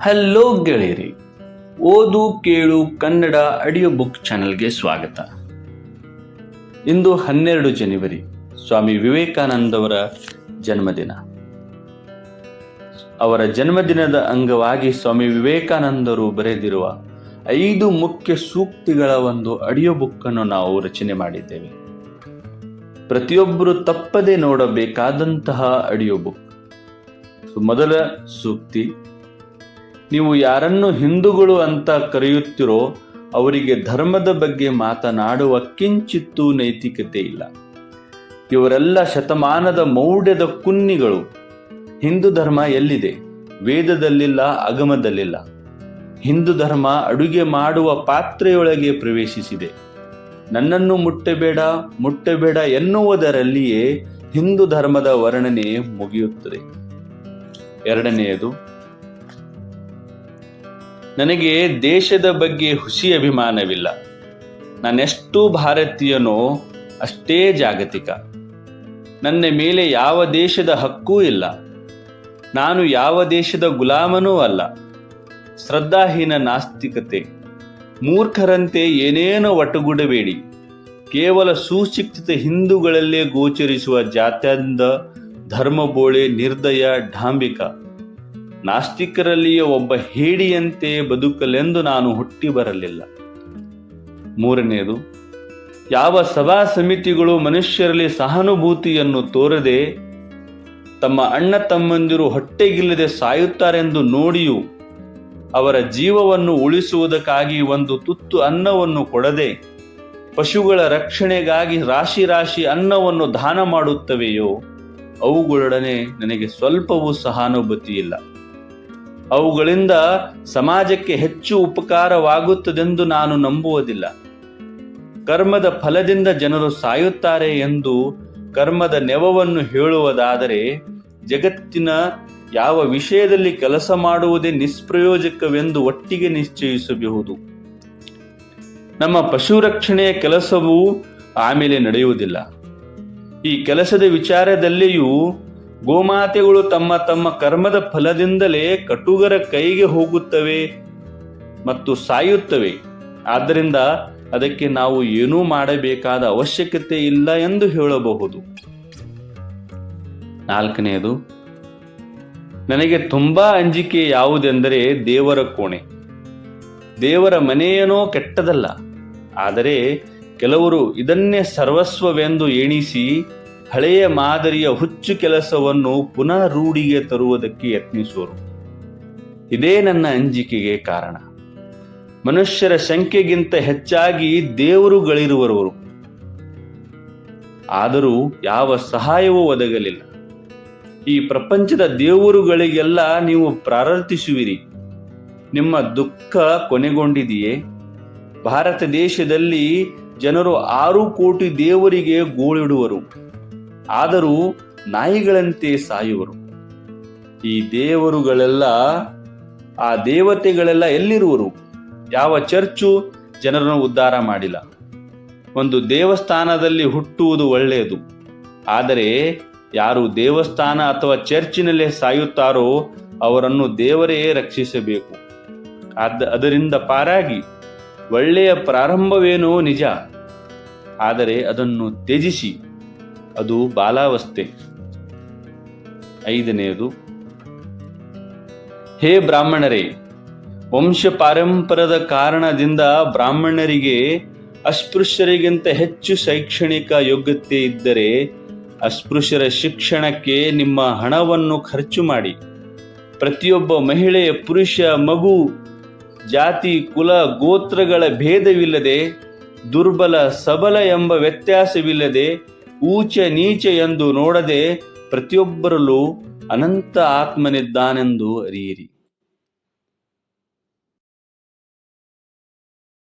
Hello ಗೆಳೆಯರಿ, ಓದು ಕೇಳು Kannada audio book ಚಾನೆಲ್ಗೆ ಸ್ವಾಗತ. ಇಂದು ಹನ್ನೆರಡು ಜನವರಿ, ಸ್ವಾಮಿ ವಿವೇಕಾನಂದವರ ಜನ್ಮದಿನ. ಅವರ ಜನ್ಮದಿನದ ಅಂಗವಾಗಿ ಸ್ವಾಮಿ ವಿವೇಕಾನಂದರು ಬರೆದಿರುವ ಐದು ಮುಖ್ಯ ಸೂಕ್ತಿಗಳ ಒಂದು ಆಡಿಯೋ ಬುಕ್ ಅನ್ನು ನಾವು ರಚನೆ ಮಾಡಿದ್ದೇವೆ. ಪ್ರತಿಯೊಬ್ಬರು ತಪ್ಪದೆ ನೋಡಬೇಕಾದಂತಹ ಆಡಿಯೋ ಬುಕ್. ಮೊದಲ ಸೂಕ್ತಿ ನೀವು ಯಾರನ್ನು ಹಿಂದೂಗಳು ಅಂತ ಕರೆಯುತ್ತಿರೋ ಅವರಿಗೆ ಧರ್ಮದ ಬಗ್ಗೆ ಮಾತನಾಡುವ ಕಿಂಚಿತ್ತೂ ನೈತಿಕತೆ ಇಲ್ಲ. ಇವರೆಲ್ಲ ಶತಮಾನದ ಮೌಢ್ಯದ ಕುನ್ನಿಗಳು. ಹಿಂದೂ ಧರ್ಮ ಎಲ್ಲಿದೆ? ವೇದದಲ್ಲಿಲ್ಲ ಅಗಮದಲ್ಲಿಲ್ಲ ಹಿಂದೂ ಧರ್ಮ ಅಡುಗೆ ಮಾಡುವ ಪಾತ್ರೆಯೊಳಗೆ ಪ್ರವೇಶಿಸಿದೆ. ನನ್ನನ್ನು ಮುಟ್ಟಬೇಡ ಮುಟ್ಟಬೇಡ ಎನ್ನುವುದರಲ್ಲಿಯೇ ಹಿಂದೂ ಧರ್ಮದ ವರ್ಣನೆ ಮುಗಿಯುತ್ತದೆ. ಎರಡನೆಯದು ನನಗೆ ದೇಶದ ಬಗ್ಗೆ ಹುಸಿ ಅಭಿಮಾನವಿಲ್ಲ. ನಾನೆಷ್ಟು ಭಾರತೀಯನೋ ಅಷ್ಟೇ ಜಾಗತಿಕ. ನನ್ನ ಮೇಲೆ ಯಾವ ದೇಶದ ಹಕ್ಕೂ ಇಲ್ಲ. ನಾನು ಯಾವ ದೇಶದ ಗುಲಾಮನೂ ಅಲ್ಲ. ಶ್ರದ್ಧಾಹೀನ ನಾಸ್ತಿಕತೆ, ಮೂರ್ಖರಂತೆ ಏನೇನೋ ಒಟ್ಟುಗೂಡಬೇಡಿ. ಕೇವಲ ಸುಶಿಕ್ಷಿತ ಹಿಂದೂಗಳಲ್ಲೇ ಗೋಚರಿಸುವ ಜಾತ್ಯಂದ ಧರ್ಮಬೋಳೆ ನಿರ್ದಯ ಡಾಂಬಿಕ ನಾಸ್ತಿಕರಲ್ಲಿಯೇ ಒಬ್ಬ ಹೇಡಿಯಂತೆ ಬದುಕಲೆಂದು ನಾನು ಹುಟ್ಟಿ ಬರಲಿಲ್ಲ. ಮೂರನೆಯದು, ಯಾವ ಸಭಾ ಸಮಿತಿಗಳು ಮನುಷ್ಯರಲ್ಲಿ ಸಹಾನುಭೂತಿಯನ್ನು ತೋರದೆ ತಮ್ಮ ಅಣ್ಣ ತಮ್ಮಂದಿರು ಹೊಟ್ಟೆಗಿಲ್ಲದೆ ಸಾಯುತ್ತಾರೆಂದು ನೋಡಿಯೂ ಅವರ ಜೀವವನ್ನು ಉಳಿಸುವುದಕ್ಕಾಗಿ ಒಂದು ತುತ್ತು ಅನ್ನವನ್ನು ಕೊಡದೆ ಪಶುಗಳ ರಕ್ಷಣೆಗಾಗಿ ರಾಶಿ ರಾಶಿ ಅನ್ನವನ್ನು ದಾನ ಮಾಡುತ್ತವೆಯೋ ಅವುಗಳೊಡನೆ ನನಗೆ ಸ್ವಲ್ಪವೂ ಸಹಾನುಭೂತಿ ಇಲ್ಲ ಅವುಗಳಿಂದ ಸಮಾಜಕ್ಕೆ ಹೆಚ್ಚು ಉಪಕಾರವಾಗುತ್ತದೆಂದು ನಾನು ನಂಬುವುದಿಲ್ಲ. ಕರ್ಮದ ಫಲದಿಂದ ಜನರು ಸಾಯುತ್ತಾರೆ ಎಂದು ಕರ್ಮದ ನೆವವನ್ನು ಹೇಳುವುದಾದರೆ, ಜಗತ್ತಿನ ಯಾವ ವಿಷಯದಲ್ಲಿ ಕೆಲಸ ಮಾಡುವುದೇ ನಿಷ್ಪ್ರಯೋಜಕವೆಂದು ಒಟ್ಟಿಗೆ ನಿಶ್ಚಯಿಸಬಹುದು. ನಮ್ಮ ಪಶು ರಕ್ಷಣೆಯ ಕೆಲಸವು ಆಮೇಲೆ ನಡೆಯುವುದಿಲ್ಲ. ಈ ಕೆಲಸದ ವಿಚಾರದಲ್ಲಿಯೂ ಗೋಮಾತೆಗಳು ತಮ್ಮ ತಮ್ಮ ಕರ್ಮದ ಫಲದಿಂದಲೇ ಕಟುಗರ ಕೈಗೆ ಹೋಗುತ್ತವೆ ಮತ್ತು ಸಾಯುತ್ತವೆ. ಆದ್ದರಿಂದ ಅದಕ್ಕೆ ನಾವು ಏನೂ ಮಾಡಬೇಕಾದ ಅವಶ್ಯಕತೆ ಇಲ್ಲ ಎಂದು ಹೇಳಬಹುದು. ನಾಲ್ಕನೆಯದು, ನನಗೆ ತುಂಬಾ ಅಂಜಿಕೆ ಯಾವುದೆಂದರೆ ದೇವರ ಕೋಣೆ. ದೇವರ ಮನೆಯೇನೋ ಕೆಟ್ಟದಲ್ಲ, ಆದರೆ ಕೆಲವರು ಇದನ್ನೇ ಸರ್ವಸ್ವವೆಂದು ಎಣಿಸಿ ಹಳೆಯ ಮಾದರಿಯ ಹುಚ್ಚು ಕೆಲಸವನ್ನು ಪುನಃ ರೂಢಿಗೆ ತರುವುದಕ್ಕೆ ಯತ್ನಿಸುವರು ಇದೇ ನನ್ನ ಅಂಜಿಕೆಗೆ ಕಾರಣ. ಮನುಷ್ಯರ ಸಂಖ್ಯೆಗಿಂತ ಹೆಚ್ಚಾಗಿ ದೇವರುಗಳಿರುವವರು ಆದರೂ ಯಾವ ಸಹಾಯವೂ ಒದಗಲಿಲ್ಲ. ಈ ಪ್ರಪಂಚದ ದೇವರುಗಳಿಗೆಲ್ಲ ನೀವು ಪ್ರಾರ್ಥಿಸುವಿರಿ ನಿಮ್ಮ ದುಃಖ ಕೊನೆಗೊಂಡಿದೆಯೇ? ಭಾರತ ದೇಶದಲ್ಲಿ ಜನರು ಆರು ಕೋಟಿ ದೇವರಿಗೆ ಗೋಳಿಡುವರು. ಆದರೂ ನಾಯಿಗಳಂತೆ ಸಾಯುವರು. ಈ ದೇವರುಗಳೆಲ್ಲ, ಆ ದೇವತೆಗಳೆಲ್ಲ ಎಲ್ಲಿರುವರು? ಯಾವ ಚರ್ಚು ಜನರನ್ನು ಉದ್ಧಾರ ಮಾಡಿಲ್ಲ. ಒಂದು ದೇವಸ್ಥಾನದಲ್ಲಿ ಹುಟ್ಟುವುದು ಒಳ್ಳೆಯದು. ಆದರೆ ಯಾರು ದೇವಸ್ಥಾನ ಅಥವಾ ಚರ್ಚಿನಲ್ಲೇ ಸಾಯುತ್ತಾರೋ ಅವರನ್ನು ದೇವರೇ ರಕ್ಷಿಸಬೇಕು. ಅದ ಅದರಿಂದ ಪಾರಾಗಿ ಒಳ್ಳೆಯ ಪ್ರಾರಂಭವೇನೋ ನಿಜ. ಆದರೆ ಅದನ್ನು ತ್ಯಜಿಸಿ. ಅದು ಬಾಲಾವಸ್ಥೆ. ಐದನೆಯದು ಹೇ ಬ್ರಾಹ್ಮಣರೇ ವಂಶ ಪಾರಂಪರದ ಕಾರಣದಿಂದ ಬ್ರಾಹ್ಮಣರಿಗೆ ಅಸ್ಪೃಶ್ಯರಿಗಿಂತ ಹೆಚ್ಚು ಶೈಕ್ಷಣಿಕ ಯೋಗ್ಯತೆ ಇದ್ದರೆ ಅಸ್ಪೃಶ್ಯರ ಶಿಕ್ಷಣಕ್ಕೆ ನಿಮ್ಮ ಹಣವನ್ನು ಖರ್ಚು ಮಾಡಿ. ಪ್ರತಿಯೊಬ್ಬ ಮಹಿಳೆ ಪುರುಷ, ಮಗು, ಜಾತಿ, ಕುಲ, ಗೋತ್ರಗಳ ಭೇದವಿಲ್ಲದೆ ದುರ್ಬಲ, ಸಬಲ ಎಂಬ ವ್ಯತ್ಯಾಸವಿಲ್ಲದೆ ಊಚ ನೀಚ ಎಂದು ನೋಡದೆ ಪ್ರತಿಯೊಬ್ಬರಲ್ಲೂ ಅನಂತ ಆತ್ಮನಿದ್ದಾನೆಂದು ಅರಿಯಿರಿ.